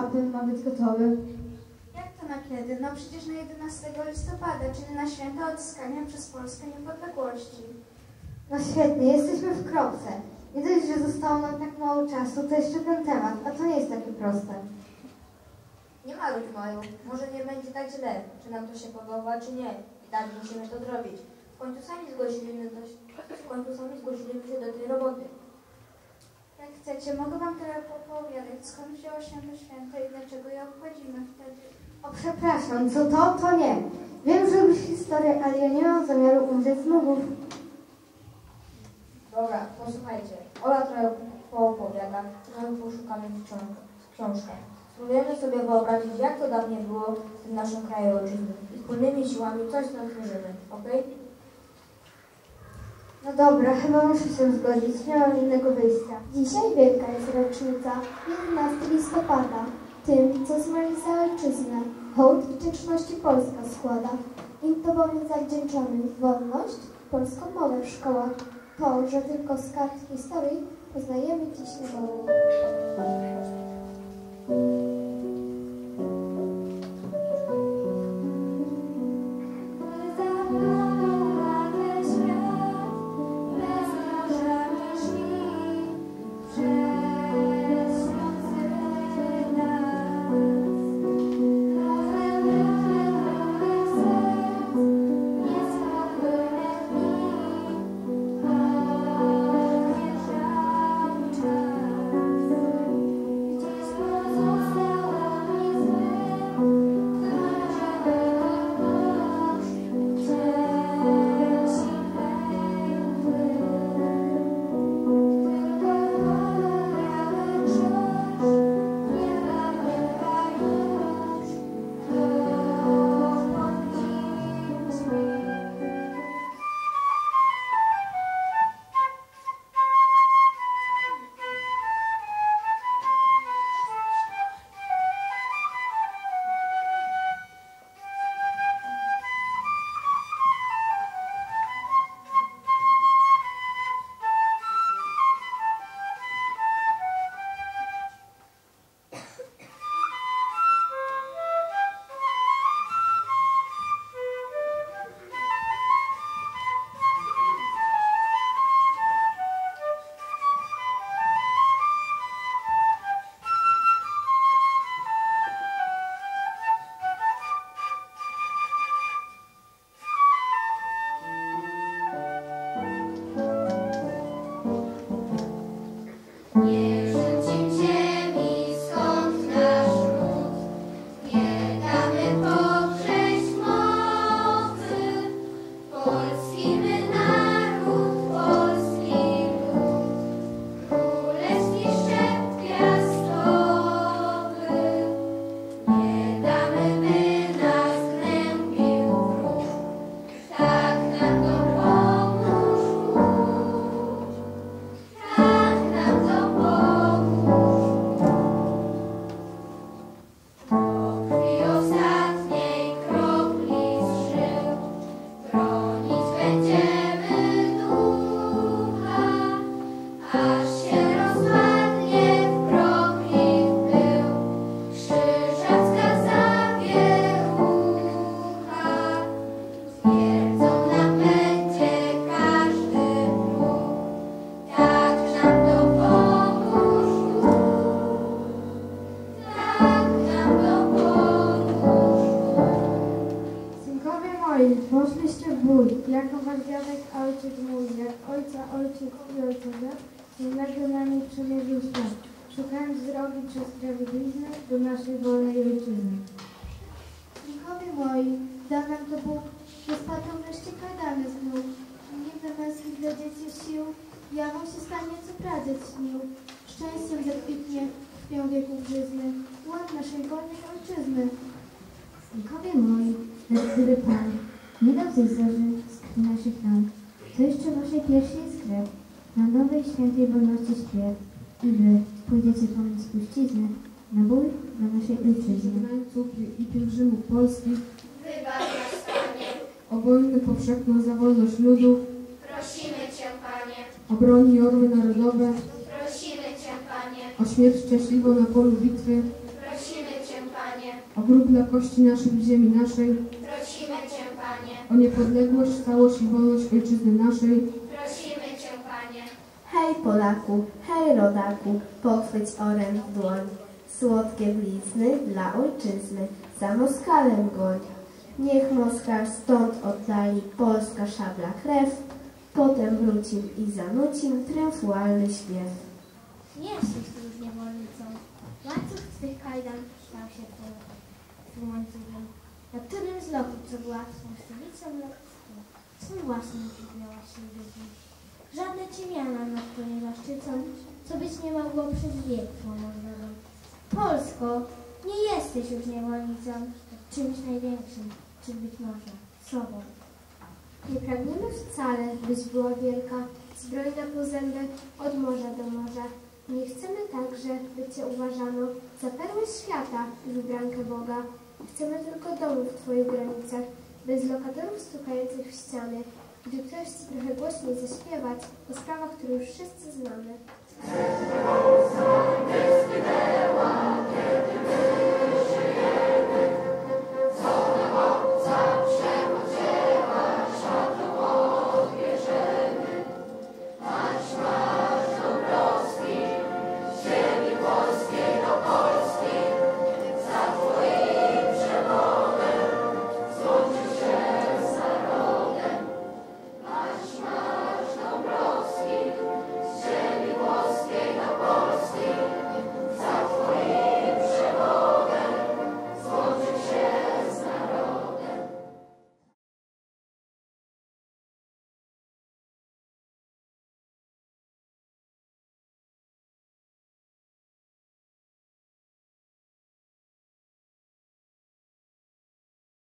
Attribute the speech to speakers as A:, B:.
A: apel ma być gotowy?
B: Jak to na kiedy? No przecież na 11 listopada, czyli na święto odzyskania przez Polskę niepodległości.
A: No świetnie, jesteśmy w kropce. Nie dość, że zostało nam tak mało czasu, to jeszcze ten temat, a to nie jest takie proste.
C: Nie marudź moją, może nie będzie tak źle, czy nam to się podoba, czy nie. I tak musimy to zrobić. W końcu sami zgłosiliśmy, do, w końcu sami zgłosiliśmy się do tej roboty.
B: Jak chcecie, mogę wam trochę opowiadać, skąd wzięło się to święto i dlaczego je obchodzimy wtedy.
A: O przepraszam, co to, to nie. Wiem, że lubisz historię, ale ja nie mam zamiaru umrzeć z.
C: Dobra, posłuchajcie. Ola trochę poopowiada, trochę poszukamy w, książ- w książkach. Spróbujemy sobie wyobrazić, jak to dawniej było w tym naszym kraju ojczyzny. I wspólnymi siłami coś stworzymy, okej?
A: No dobra, chyba muszę się zgodzić, nie mam innego wyjścia.
D: Dzisiaj wielka jest rocznica, 11 listopada. Tym, co zmarli za ojczyznę, hołd wdzięczności Polska składa. Im to bowiem zawdzięczamy wolność, polską mowę w szkołach. To, że tylko z kart historii poznajemy dziś na
A: ojciec mój, jak ojca, ojciec i ojcowie, innego nami przemierzył świat, szukając drogi przez sprawiedliznę do naszej wolnej ojczyzny.
D: Synkowie moi, da nam to Bóg, spadną wreszcie kajdany z nóg. Niewne męskich dla dzieci sił, jawą się stanie, co pradziec śnił. Szczęściem zakwitnie, krwią wieków żyzny, ład naszej wolnej ojczyzny.
A: Synkowie moi, lecz gdyby Pan nie dał zejść zorzy z krwi naszych rąk, to jeszcze waszej piersi krew, na nowej świętej wolności śpiew. I wy pójdziecie pomóc spuścizny na bój dla naszej ojczyzny.
E: Wyznańców i pielgrzymów polskich,
F: Wybacz nas, Panie,
E: o wojnę powszechną za wolność ludów,
F: prosimy Cię, Panie,
E: o broni orły narodowe,
F: prosimy Cię, Panie,
E: o śmierć szczęśliwą na polu bitwy,
F: prosimy
E: o grób dla kości naszych ziemi naszej,
F: Cię, Panie.
E: O niepodległość, całość i wolność ojczyzny naszej,
F: Prosimy Cię, Panie.
G: Hej Polaku, hej rodaku, pochwyć oręż w dłoń. Słodkie blizny dla ojczyzny, za Moskalem goń. Niech Moskal stąd oddali polska szabla krew, potem wrócił i zanucił triumfualny śpiew.
H: Nie jesteś tu już niewolnicą. Łańcuch twych kajdan stał się twym łańcuchem, na którym z lotu, co była własnym miałaś się. Żadne ci miana nad twoją zaszczycą, co być nie mogło przez wiek. Polsko, nie jesteś już niewolnicą, czymś największym, czy być może sobą.
D: Nie pragniemy wcale, byś była wielka, zbrojna po zęby od morza do morza. Nie chcemy także, by Cię uważano za perłę świata i wybrankę Boga. Chcemy tylko domu w Twoich granicach, bez lokatorów stukających w ściany, gdy ktoś chce trochę głośniej zaśpiewać o sprawach, które już wszyscy znamy.